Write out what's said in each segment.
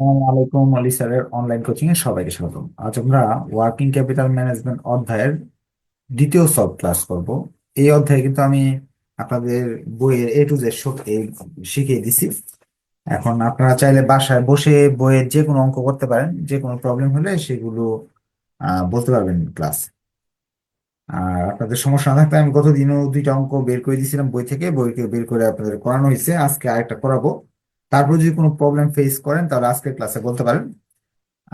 আসসালামু আলাইকুম আলী স্যারের অনলাইন কোচিং এ সবাইকে স্বাগতম। আজ আমরা ওয়ার্কিং ক্যাপিটাল ম্যানেজমেন্ট অধ্যায়ের দ্বিতীয় সব ক্লাস করব। এই অধ্যায়ে কিন্তু আমি আপনাদের বইয়ের এ টু জেড সব শিখিয়ে দিছি। এখন আপনারা চাইলে বাসায় বসে বইয়ের যে কোনো অঙ্ক করতে পারেন, যে কোনো প্রবলেম হলে সেগুলো বলতে পারবেন ক্লাস আর আপনাদের সমস্যা না থাকলে আমি গতদিনও দুইটা অঙ্ক বের করে দিয়েছিলাম বই থেকে, বইকে বের করে আপনাদের করানো হয়েছে। আজকে আরেকটা করাবো। তারপর যদি কোনো প্রবলেম ফেস করেন, তাহলে আজকের ক্লাসে বলতে পারেন।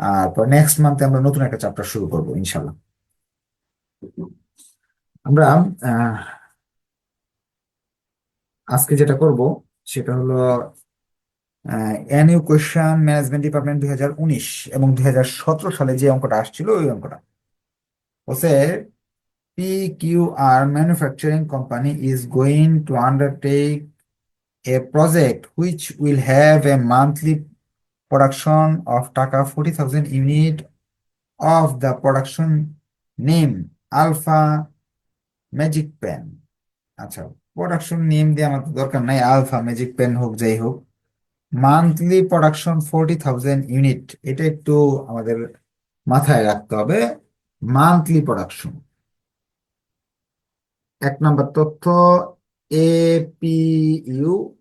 আর নেক্সট মান্থে আমরা নতুন একটা চ্যাপ্টার শুরু করব ইনশাল্লাহ আমরা আজকে যেটা করব, সেটা হলো এনইউ কোয়েশ্চন ম্যানেজমেন্ট ডিপার্টমেন্ট দুই হাজার উনিশ এবং দুই হাজার সতেরো সালে যে অঙ্কটা আসছিল, ওই অঙ্কটা। বলছে P Q R manufacturing company is going project which will have a monthly production of টাকা forty thousand unit of the production name alpha magic pen আচ্ছা প্রোডাকশন নেম দিয়ে আমার তো দরকার নাই আলফা ম্যাজিক পেন হোক, যাই হোক। Monthly production forty thousand unit এটা একটু আমাদের মাথায় রাখতে হবে মান্থলি প্রোডাকশন এক নম্বর তথ্য এপিইউ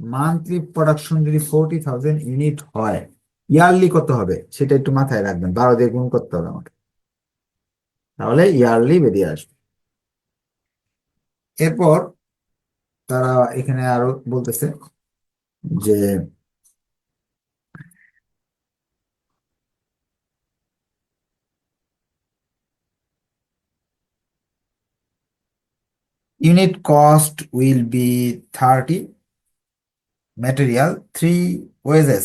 মান্থলি প্রোডাকশন যদি ফোরটি থাউজেন্ড ইউনিট হয় ইয়ারলি কত হবে? সেটা একটু মাথায় রাখবেন, বারো দিয়ে গুণ করতে হবে আমাকে। তাহলে ইয়ারলি বেরিয়ে আসবে। এরপর তারা এখানে আরও বলতেছে যে unit cost will be 30 material 3 wages.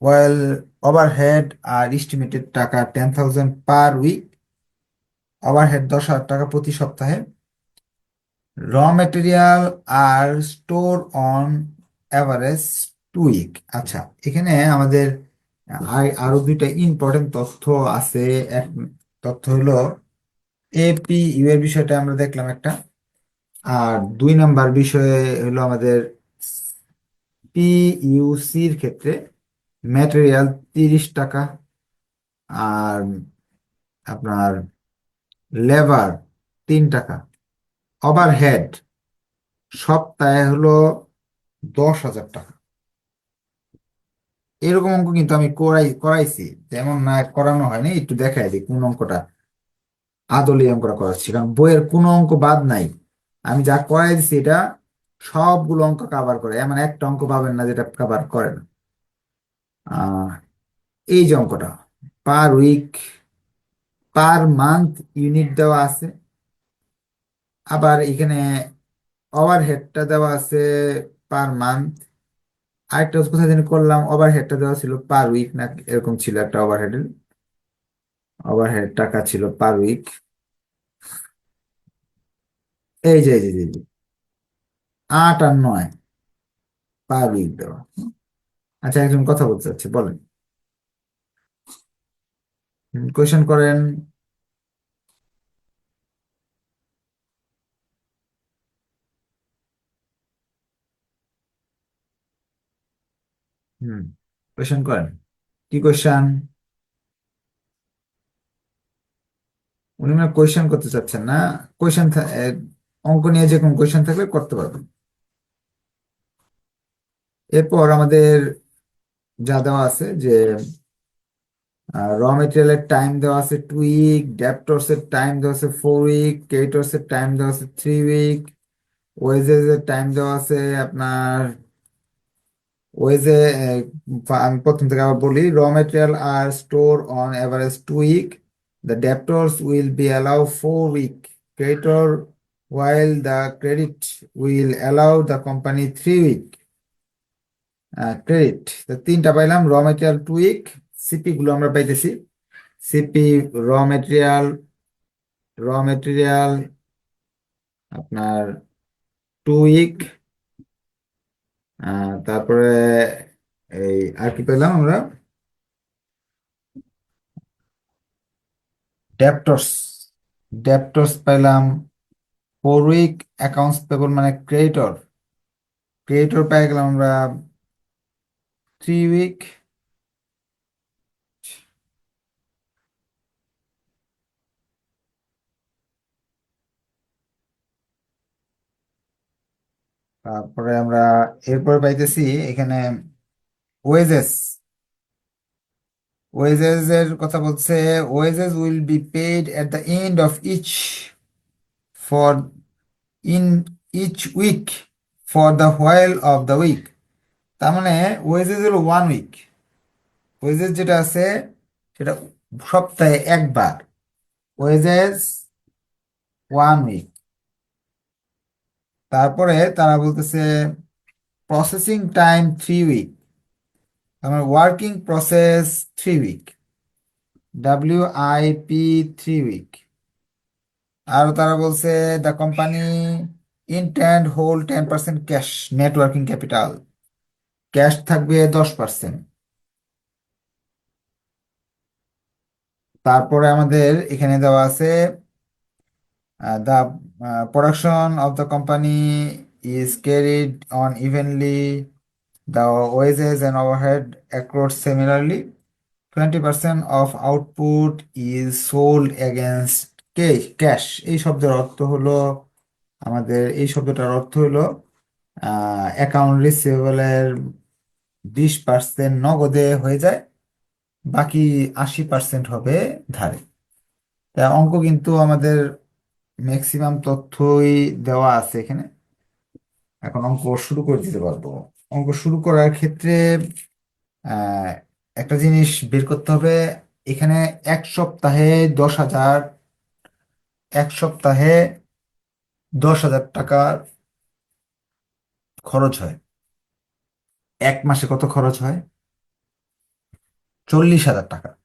While overhead are estimated টাকা 10000 per week. Overhead দশ হাজার টাকা প্রতি সপ্তাহে. Raw material are store on average two week আচ্ছা এখানে আমাদের আর- দুইটা ইম্পর্টেন্ট তথ্য আছে। এক তথ্য হলো এপি ইউ এর বিষয়টা আমরা দেখলাম একটা। আর দুই নাম্বার বিষয়ে হলো আমাদের পিইউসির ক্ষেত্রে ম্যাটেরিয়াল তিরিশ টাকা, আর আপনার লেবার তিন টাকা ওভারহেড সপ্তাহে হলো দশ হাজার টাকা। এরকম অঙ্ক কিন্তু আমি করাই, করাইছি, যেমন না করানো হয়নি, একটু দেখাই দিই কোন অঙ্কটা। আদলে অঙ্কটা করাচ্ছি, কারণ বইয়ের কোনো অঙ্ক বাদ নাই। আমি যা করাই দিচ্ছি এটা সবগুলো অঙ্ক কাভার করে, এমন একটা অঙ্ক পাবেন না যেটা কাভার করে না। এই যে অঙ্কটা per week per month unit দেওয়া আছে। আবার এখানে ওভারহেডটা দেওয়া আছে পার মান্থ আরেকটা কোথায় জানি করলাম ওভারহেডটা দেওয়া ছিল পার উইক না এরকম ছিল একটা ওভারহেড ওভারহেড টাকা ছিল পার উইক এই যে এই যে আট আর নয়। উইক দেওয়া আচ্ছা একজন কথা বলতে চাচ্ছে, বলেন। কোয়েশন করেন। হুম কোয়েশন করেন। কি কোয়েশন উনি মানে কোয়েশন করতে চাচ্ছেন না। কোয়েশন অঙ্ক নিয়ে যে কোনো কোয়েশন থাকলে করতে পারবেন এরপর আমাদের যা দেওয়া আছে যে র মেটেরিয়ালের টাইম দেওয়া আছে টু উইক ডেপ্টরস এর টাইম দেওয়া আছে ফোর উইক ক্রেডিটর্স এর টাইম দেওয়া আছে থ্রি উইক ওয়েজেস এর টাইম দেওয়া আছে আপনার ওয়েজে আমি প্রথম থেকে আবার বলি raw material are store on average two week the debtors will be allow four week creditor while the credit will allow the company three week credit তিনটা পাইলাম র মেটেরিয়াল টু উইক সিপি গুলো আমরা পাইতেছি। সিপি র material র material আপনার two week তারপরে এই আর কি পেলাম আমরা? ডেপ্টর্স ডেপ্টর্স পাইলাম ফোর উইক অ্যাকাউন্টস পেবল মানে ক্রিয়েটর ক্রিয়েটর পেয়ে গেলাম আমরা থ্রি উইক তারপরে আমরা এরপরে পাইতেছি এখানে ওয়েজেস ওয়েজেস এর কথা বলছে wages will be paid at the end of each for in each week for the while of the week তার মানে ওয়েজেস হলো ওয়ান উইক ওয়েজেস যেটা আছে, সেটা সপ্তাহে একবার। ওয়েজেস ওয়ান উইক তারপরে তারা বলতেছে প্রসেসিং টাইম থ্রি উইক আমার working process three week W I P three week আর তারা বলছে the company intend hold ten percent cash networking capital cash থাকবে দশ পার্সেন্ট তারপরে আমাদের এখানে দেওয়া আছে the production of the company is carried on evenly the wages and overhead accrued similarly twenty percent of output is sold against cash. এই শব্দের অর্থ হলো আমাদের, এই শব্দটার অর্থ হলো অ্যাকাউন্ট রিসিভেবলের বিশ পার্সেন্ট নগদে হয়ে যায়, বাকি আশি পার্সেন্ট হবে ধারে। তা অঙ্ক কিন্তু আমাদের ম্যাক্সিমাম তথ্যই দেওয়া আছে এখানে। এখন অঙ্ক শুরু করে দিতে পারব। অঙ্ক শুরু করার ক্ষেত্রে একটা জিনিস বের করতে হবে। এখানে এক সপ্তাহে দশ হাজার এক সপ্তাহে দশ হাজার টাকা খরচ হয়। এক মাসে কত খরচ হয়? চল্লিশ হাজার টাকা।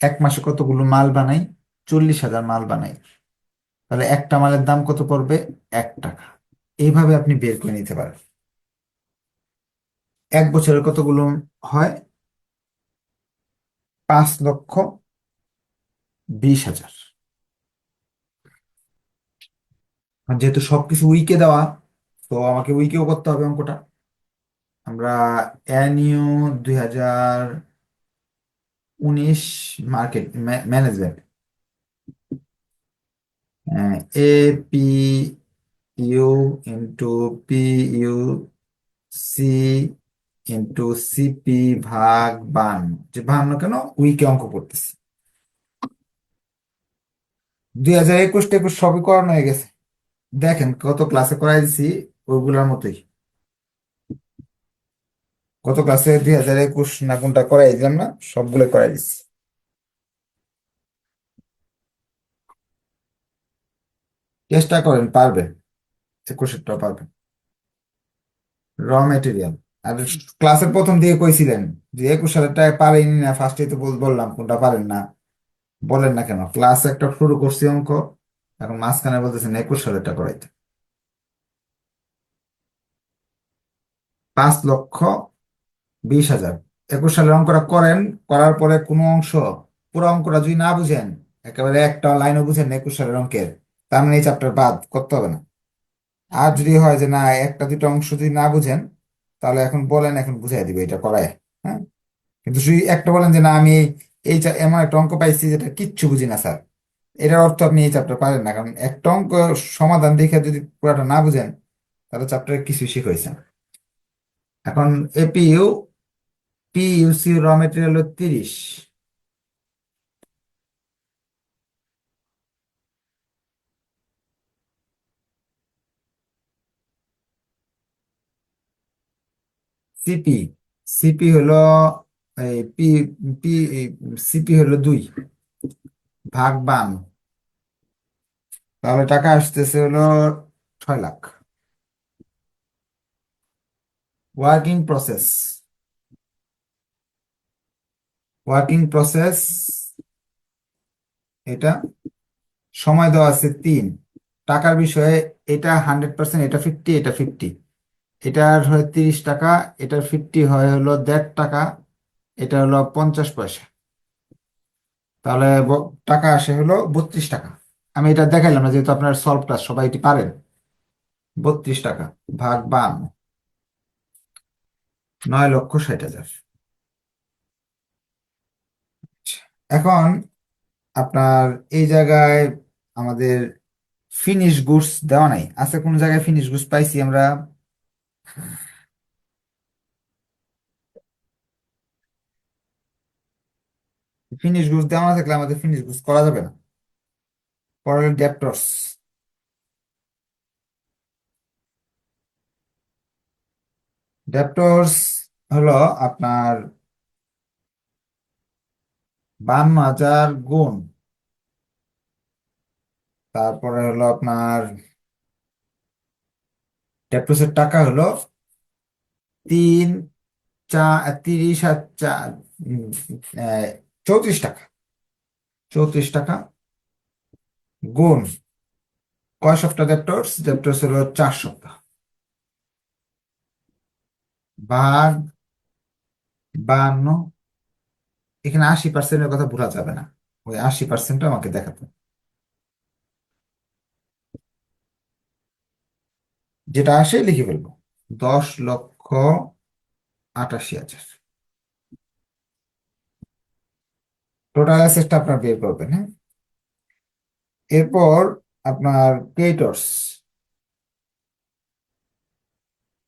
এক মাসে কতগুলো মাল বানাই? চল্লিশ হাজার মাল বানাই। তাহলে একটা মালের দাম কত পড়বে? এক টাকা। এইভাবে আপনি বের করে নিতে পারেন। এক বছরে কতগুলো হয়? পাঁচ লক্ষ বিশ হাজার। আর যেহেতু সবকিছু উইকে দেওয়া, তো আমাকে উইকেও করতে হবে অঙ্কটা। আমরা এনইউ দুই হাজার উনিশ market management A P U into P U C into CP ভাগ বান যে বাহান্ন কেন? উইকে অঙ্ক করতেছি। দুই হাজার একুশ টেকুশ সবই করানো হয়ে গেছে। দেখেন কত ক্লাসে করাই দিছি ওইগুলোর মতোই। কত ক্লাসে দুই হাজার একুশ না কোনটা করাই দিলাম না সবগুলো করাই দিচ্ছি চেষ্টা করেন, পারবেন একুশেরটা পারবেন। র মেটেরিয়াল আর ক্লাসের প্রথম দিকে কইছিলেন যে একুশ টাকা পারেনি না ফার্স্টেই তো বললাম কোনটা পারেন না। বলেন না কেন ক্লাস একটা শুরু করছি অঙ্ক এখন মাঝখানে বলতেছেন একুশ সালেরটা করাইতে পাঁচ লক্ষ বিশ হাজার। একুশ সালের অঙ্কটা করেন, করার পরে কোনো অংশ, পুরো অঙ্কটা যদি না বুঝেন, একেবারে একটা লাইনও বুঝেন একুশ সালের অঙ্কের, তার মানে এই চ্যাপ্টার বাদ, করতে হবে না। আর যদি হয় যে না, একটা দুটো অংশ যদি না বুঝেন, তাহলে এখন বলেন, এখন বুঝাই দিবে এটা করায় হ্যাঁ? কিন্তু যদি একটা বলেন যে না, আমি এই এমন একটা অঙ্ক পাইছি যেটা কিচ্ছু বুঝি না, স্যার। এটার অর্থ আপনি এই চ্যাপ্টার পারেন না। কারণ একটা অঙ্ক সমাধান দেখে যদি পুরাটা না বুঝেন, তাহলে চ্যাপ্টারে কিছু না। এখন এপিইউ পিইউসি র মেটেরিয়াল হলো তিরিশ। সিপি সিপি হলো পি পি সিপি হলো দুই। ভাগ বান তাহলে টাকা আসতেছে হলো ছয় lakh. Working process working process এটা সময় দেওয়া আছে তিন। টাকার বিষয়ে এটা হান্ড্রেড পার্সেন্ট, এটা ফিফটি এটা ফিফটি। এটার হয় তিরিশ টাকা, এটার ফিফটি হয় হলো দেড় টাকা, এটা হলো পঞ্চাশ পয়সা। তাহলে টাকা আসে হলো বত্রিশ টাকা। আমি এটা দেখাইলাম না, যেহেতু আপনার সলভটা সবাই এটি পারেন। বত্রিশ টাকা ভাগ বান্ন নয় লক্ষ ষাট হাজার। এখন আপনার এই জায়গায় আমাদের ফিনিশ গুডস দেওয়া নাই। আছে কোন জায়গায় ফিনিশ গুডস পাইছি আমরা? ফিনিশ গুডস দেওয়া না থাকলে আমাদের ফিনিশ গুডস করা যাবে না। পরের ডেপ্টরস ডেপ্টরস হলো আপনার বান্ন হাজার গুণ। তারপরে হলো আপনার ডেপ্টরসের টাকা হলো তিন চা, তিরিশ আর চা চৌত্রিশ টাকা। চৌত্রিশ টাকা গুণ কয় সপ্তাহ ডেপ্টরস ডেপ্টরস হলো চার সপ্তাহ। ভাগ বান্ন, এখানে আশি পার্সেন্টের কথা ভোলা যাবে না। ওই আশি পার্সেন্টটা আমাকে দেখাতে। যেটা আসে লিখে ফেলব। দশ লক্ষ আটাশি হাজার। টোটাল অ্যাসেটটা আপনার বের করবেন হ্যাঁ? এরপর আপনার ক্রেডিটর্স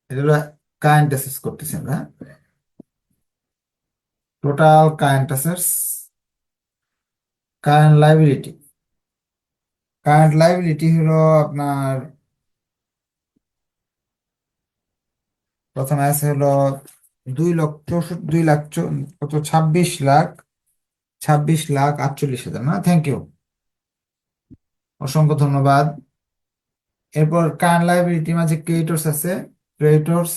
এটা হলো কারেন্ট অ্যাসেটস করতেছি আমরা। Total current assets current liability current liability হলো আপনার, প্রথমে আছে হলো দুই লক্ষ চৌষট্টি, দুই লাখ কত? ছাব্বিশ লাখ ছাব্বিশ লাখ আটচল্লিশ হাজার, না? থ্যাংক ইউ অসংখ্য ধন্যবাদ। এরপর কারেন্ট লাইবিলিটি মাঝে ক্রেডিটর্স আছে। ক্রেডিটর্স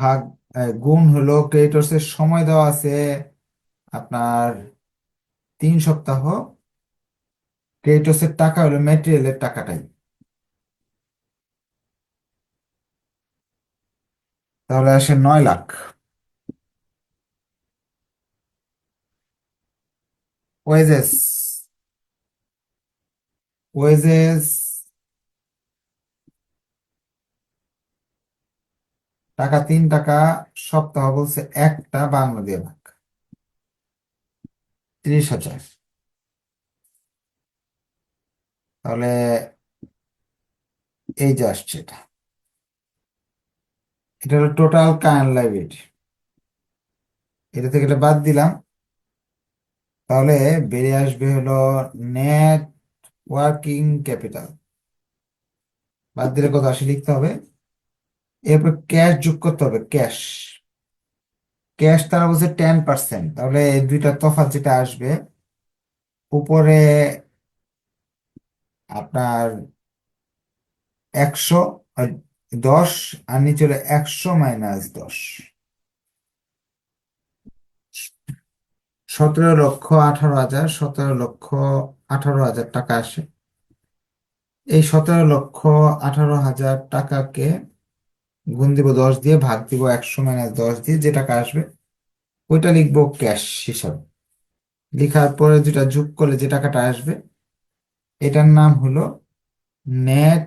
ভাগ গুণ হলো ক্রেডিটর্স এর সময় দেওয়া আছে আপনার তিন সপ্তাহ। ক্রেডিটর্স এর টাকা হলো ম্যাটেরিয়ালের টাকাটাই। তাহলে আসে নয় লাখ। ওয়েজেস। ওয়েজেস। টাকা তিন টাকা, সপ্তাহ বলছে একটা বাংলা দিয়ে ভাগ ত্রিশ হাজার। তাহলে এই যে আসছে এটা। এটা হলো টোটাল কারেন্ট লাইবিলিটি এটা থেকে এটা বাদ দিলাম। তাহলে বেরিয়ে আসবে হলো নেট ওয়ার্কিং ক্যাপিটাল বাদ দিলে কত আসে লিখতে হবে। এরপর ক্যাশ যোগ করতে হবে ক্যাশ ক্যাশ তারা বলছে টেন পার্সেন্ট তাহলে দুইটা তফাৎ যেটা আসবে, উপরে আপনার একশো দশ আর নিচে হলো একশো মাইনাস দশ। সতেরো লক্ষ আঠারো হাজার, সতেরো লক্ষ আঠারো হাজার টাকা আসে। এই সতেরো লক্ষ আঠারো হাজার টাকাকে গুণ দিব দশ দিয়ে, ভাগ দিব একশো মাইনাস দশ দিয়ে, যে টাকা আসবে ওইটা লিখব ক্যাশ হিসাবে। লিখার পরে যেটা যোগ করলে যে টাকাটা আসবে, এটার নাম হলো নেট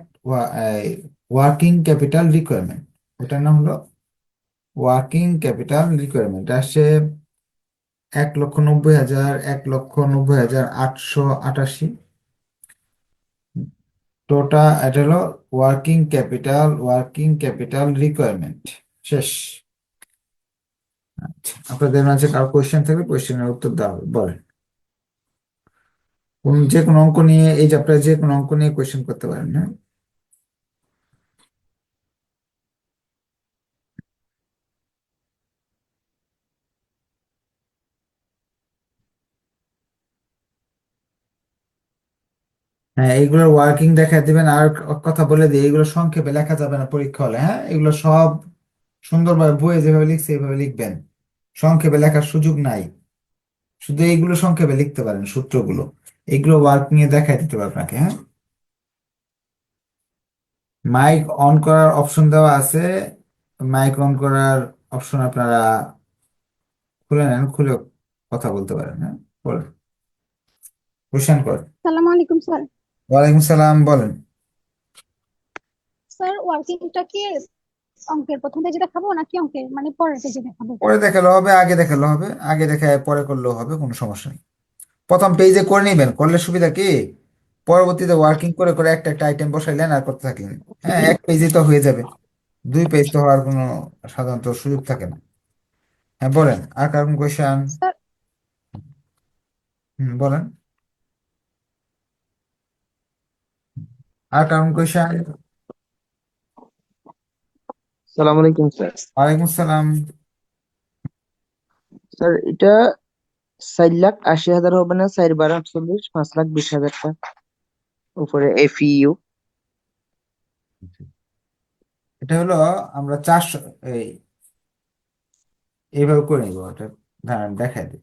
ওয়ার্কিং ক্যাপিটাল রিকোয়ারমেন্ট ওটার নাম হলো ওয়ার্কিং ক্যাপিটাল রিকোয়ারমেন্ট আসে এক লক্ষ নব্বই হাজার, এক লক্ষ নব্বই হাজার আটশো আটাশি। টোটাল এটা হলো working capital working capital requirement শেষ। আচ্ছা আপনাদের মাঝে কারও কোয়েশ্চেন থাকলে কোয়েশ্চেনের উত্তর হবে, বলেন। কোন, যে কোনো অঙ্ক নিয়ে, এই যে আপনারা যে কোনো অঙ্ক নিয়ে কোয়েশ্চেন করতে পারেন হ্যাঁ? হ্যাঁ এইগুলোর ওয়ার্কিং দেখা দিবেন। আর কথা বলে দিই এগুলো সংক্ষেপে লেখা যাবে না পরীক্ষা হলে হ্যাঁ? এগুলো সব সুন্দরভাবে বইয়ে যেভাবে লিখছে, এইভাবে লিখবেন। সংক্ষেপে লেখার সুযোগ নাই। শুধু এইগুলো সংক্ষেপে লিখতে পারেন, সূত্রগুলো। এগুলো ওয়ার্কিং এ দেখাই দিতে হবে আপনাকে হ্যাঁ? মাইক অন করার অপশন দেওয়া আছে। মাইক অন করার অপশন আপনারা খুলে নেন খুলে কথা বলতে পারেন হ্যাঁ? বলেন। কোশ্চেন করেন সালাম আলাইকুম স্যার। ওয়ালাইকুম সালাম বলেন। স্যার ওয়ার্কিংটা কি অঙ্কের? প্রথম পেজে দেখাবো নাকি অঙ্কের? মানে পরের পেজে দেখাবো? পরে দেখালে হবে আগে দেখালে হবে। আগে দেখায় পরে করলেও হবে কোনো সমস্যা নেই। প্রথম পেজে করে নেবেন। করলে সুবিধা কি? পরবর্তীতে ওয়ার্কিং করে করে একটা একটা আইটেম বসাইলেন আর করতে থাকলেন। হ্যাঁ এক পেজে তো হয়ে যাবে। দুই পেজ তো হওয়ার কোনো সাধারণত সুযোগ থাকে না। হ্যাঁ বলেন। আর কারণ কোয়েশন হুম বলেন। আর কারণ কোয়েশন সালাম আলাইকুম স্যার। ওয়ালাইকুম স্যার এটা চার লাখ আশি হাজার হবে না? চার বারো আটচল্লিশ পাঁচ লাখ বিশ হাজার টাকা। উপরে এফইউ এটা হলো আমরা চারশো এই এইভাবে করে নিব এটা দাঁড়ান দেখাই দিই।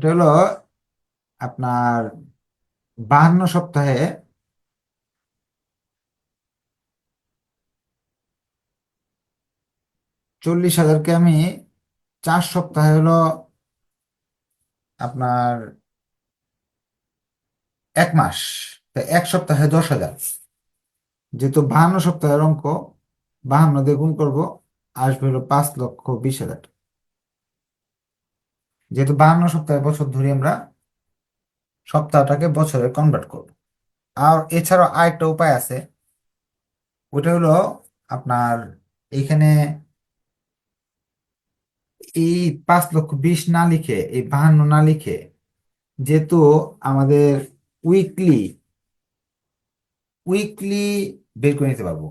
এটা হলো আপনার বাহান্ন সপ্তাহে চল্লিশ হাজারকে আমি চার সপ্তাহে হলো আপনার এক মাস এক সপ্তাহে দশ হাজার। যেহেতু বাহান্ন সপ্তাহের অঙ্ক, বাহান্ন দিয়ে গুণ করব, আসবে হলো পাঁচ লক্ষ বিশ হাজার যেহেতু বাহান্ন সপ্তাহে বছর ধরে আমরা সপ্তাহটাকে বছরে কনভার্ট করব। আর এছাড়াও আরেকটা উপায় আছে ওটা হলো আপনার এইখানে এই পাঁচ লক্ষ বিশ না লিখে, এই বাহান্ন না লিখে যেহেতু আমাদের উইকলি উইকলি বের করে নিতে পারব।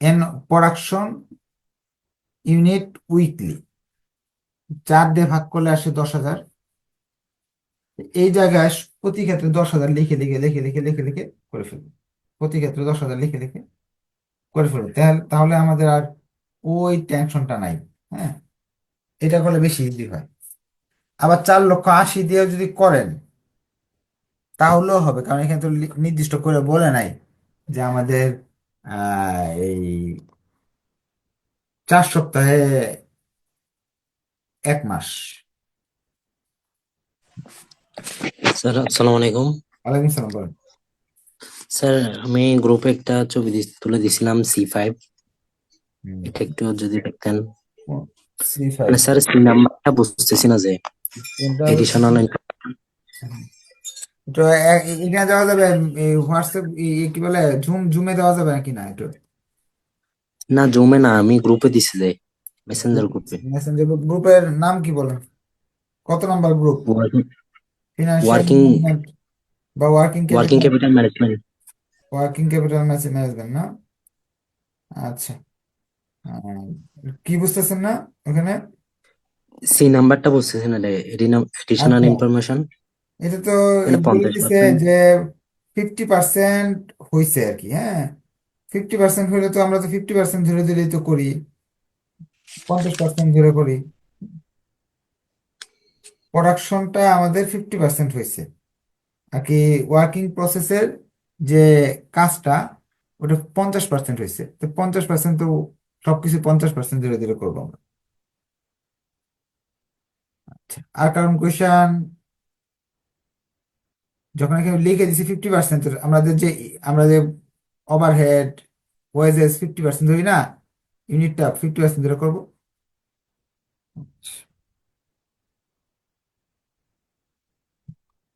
এন প্রোডাকশন ইউনিট উইকলি চার দিয়ে ভাগ করলে আসে দশ হাজার। এই জায়গায় প্রতি ক্ষেত্রে দশ হাজার লিখে লিখে লিখে লিখে লিখে লিখে করে ফেলব। প্রতি ক্ষেত্রে দশ হাজার লিখে লিখে করে ফেলব। তাহলে আমাদের আর ওই টেনশনটা নাই হ্যাঁ? এটা করলে বেশি ইজি হয়। আবার চার লক্ষ আশি দিয়ে যদি করেন, তাহলেও হবে। কারণ এখানে তো নির্দিষ্ট করে বলে নাই যে আমাদের এই চার সপ্তাহে এক মাস। স্যার আসসালামু আলাইকুম। ওয়ালাইকুম সালাম বলেন। স্যার আমি গ্রুপে একটা ছবি তুলে দিছিলাম সি ফাইভ এটা একটু যদি দেখতেন। মানে স্যার সি নাম্বারটা বুঝতেছি না যে এডিশনাল তো এ- এ- এখানে দেওয়া যাবে হোয়াটসঅ্যাপ কি বলে জুম জুমে দেওয়া যাবে নাকি না একটু না জুমে না আমি গ্রুপে দিছি যে। মেসেঞ্জার গ্রুপে মেসেঞ্জার গ্রুপের নাম কি বলেন? কত নাম্বার গ্রুপ ওয়ার্কিং বা working working capital management working capital management না? আচ্ছা। কি বুঝতেছেন না ওখানে? সি নাম্বারটা বুঝতেছি না এডিশনাল আচ্ছা। ইনফরমেশন এটা তো এটা বলে পঞ্চাশ দিছে পার্সেন্ট যে ফিফটি পার্সেন্ট হয়েছে আর কি হ্যাঁ? ফিফটি পার্সেন্ট হলে তো আমরা তো ফিফটি পার্সেন্ট ধরে ধরেই তো করি। পঞ্চাশ পার্সেন্ট ধরে করি। প্রোডাকশনটা আমাদের ফিফটি পার্সেন্ট হয়েছে। আর কি ওয়ার্কিং প্রসেসের যে কাজটা, ওটা পঞ্চাশ পার্সেন্ট হয়েছে। তো পঞ্চাশ পার্সেন্ট তো সবকিছু পঞ্চাশ পার্সেন্ট ধীরে ধীরে করব আমরা। আচ্ছা আর কারণ কোয়েশন যখন এখানে লিখে দিছি ফিফটি পার্সেন্ট আমাদের যে আমরা যে ওভারহেড ওয়েজেস ফিফটি পার্সেন্ট ধরি না? ইউনিটটা ফিফটি পার্সেন্ট ধরে করব।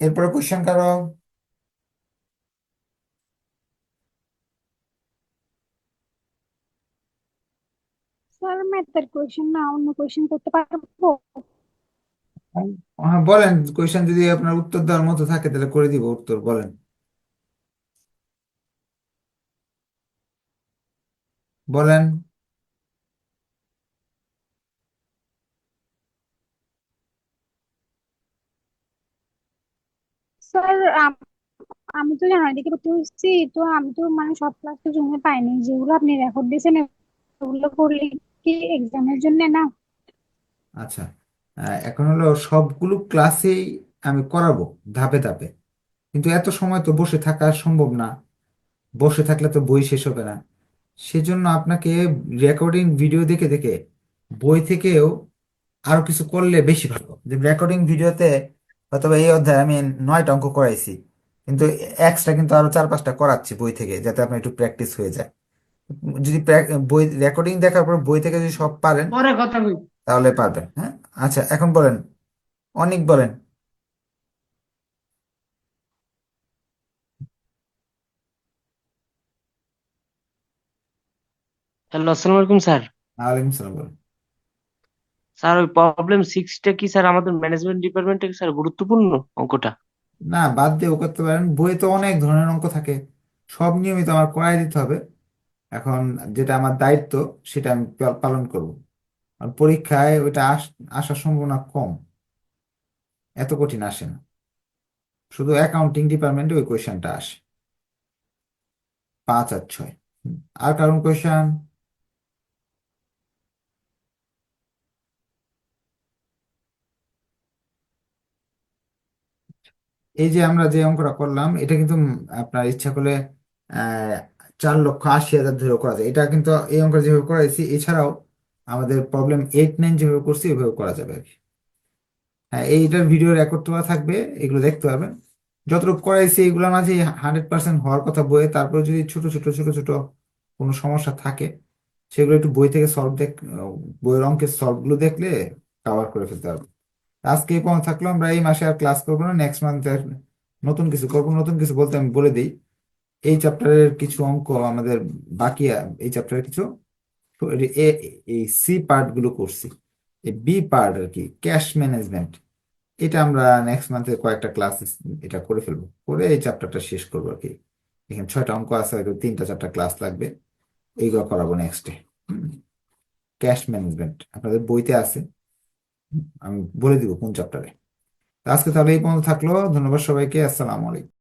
এরপরে কোয়েশ্চেন কারও? স্যার ম্যাথের কোয়েশ্চেন না অন্য কোয়েশ্চেন করতে পারব? হ্যাঁ বলেন কোয়েশ্চেন যদি আপনার উত্তর দেওয়ার মতো থাকে তাহলে করে দিব উত্তর বলেন। বলেন। স্যার আমি তো জানুয়ারি থেকে ভর্তি হয়েছি, তো আমি তো মানে সব ক্লাস তো জমে পাইনি। যেগুলো আপনি রেকর্ড দিয়েছেন ওগুলো করলে কি এক্সামের জন্য না? আচ্ছা এখন হলো সবগুলো ক্লাসেই আমি করাবো, ধাপে ধাপে। কিন্তু এত সময় তো বসে থাকা সম্ভব না। বসে থাকলে তো বই শেষ হবে না। সেজন্য আপনাকে রেকর্ডিং ভিডিও দেখে দেখে বই থেকেও আরও কিছু করলে বেশি ভালো। যে রেকর্ডিং ভিডিওতে হয়তো এই অধ্যায়ে আমি নয়টা অঙ্ক করাইছি কিন্তু এক্সট্রা কিন্তু আরও চার পাঁচটা করাচ্ছি বই থেকে যাতে আপনার একটু প্র্যাকটিস হয়ে যায়। যদি বই রেকর্ডিং দেখার পর বই থেকে যদি সব পারেন পরে কথা কই তাহলে পারবেন হ্যাঁ? আচ্ছা এখন বলেন অনেক বলেন। হ্যালো আসসালামু আলাইকুম স্যার। ওয়ালাইকুম সালাম বলেন। স্যার, ওই প্রবলেম সিক্সটা কি স্যার আমাদের ম্যানেজমেন্ট ডিপার্টমেন্টে স্যার গুরুত্বপূর্ণ অঙ্কটা? না, বাদ দিয়েও করতে পারেন বইয়ে তো অনেক ধরনের অঙ্ক থাকে। সব নিয়মিত আমার করাই দিতে হবে। এখন যেটা আমার দায়িত্ব, সেটা আমি পালন করব। আর পরীক্ষায় ওইটা আস, আসার সম্ভাবনা কম। এত কঠিন আসে না। শুধু অ্যাকাউন্টিং ডিপার্টমেন্টে ওই কোয়েশ্চেনটা আসে। পাঁচ আর ছয়। আর কারণ কোয়েশ্চেন এই যে আমরা যে অঙ্কটা করলাম, এটা কিন্তু আপনার ইচ্ছা করলে চার লক্ষ আশি হাজার ধরে করা যায়। এটা কিন্তু এই অঙ্কটা যেভাবে করাইছি, এছাড়াও আমাদের প্রবলেম এইট নাইন যেভাবে করছি ওইভাবে করা যাবে আর কি। হ্যাঁ এইটার ভিডিও রেকর্ড করা থাকবে, এগুলো দেখতে পারবেন। যতটুকু করাইছি, এগুলোর মাঝে হান্ড্রেড পার্সেন্ট হওয়ার কথা বইয়ে, তারপর যদি ছোট ছোট ছোট ছোট কোনো সমস্যা থাকে, সেগুলো একটু বই থেকে সলভ দেখ, বইয়ের অঙ্কের সলভগুলো দেখলে কভার করে ফেলতে পারব আজকে এই পর্যন্ত থাকল আমরা এই মাসে আর ক্লাস করব না নেক্সট মান্থে নতুন কিছু করব। নতুন কিছু বলতে আমি বলে দিই, এই চ্যাপ্টারের কিছু অঙ্ক আমাদের বাকি এই চ্যাপ্টারের কিছু এই সি পার্টগুলো করছি। এই বি পার্ট আর কি ক্যাশ ম্যানেজমেন্ট এটা আমরা নেক্সট মান্থে কয়েকটা ক্লাস এটা করে ফেলব। করে এই চ্যাপ্টারটা শেষ করব আর কি। এখানে ছয়টা অঙ্ক আছে, হয়তো তিনটা চারটা ক্লাস লাগবে, এইগুলো করাবো নেক্সটে ক্যাশ ম্যানেজমেন্ট আপনাদের বইতে আছে। আমি বলে দিব কোন চ্যাপ্টারে আজকে তাহলে এই পর্যন্ত থাকল। ধন্যবাদ সবাইকে। আসসালামু আলাইকুম।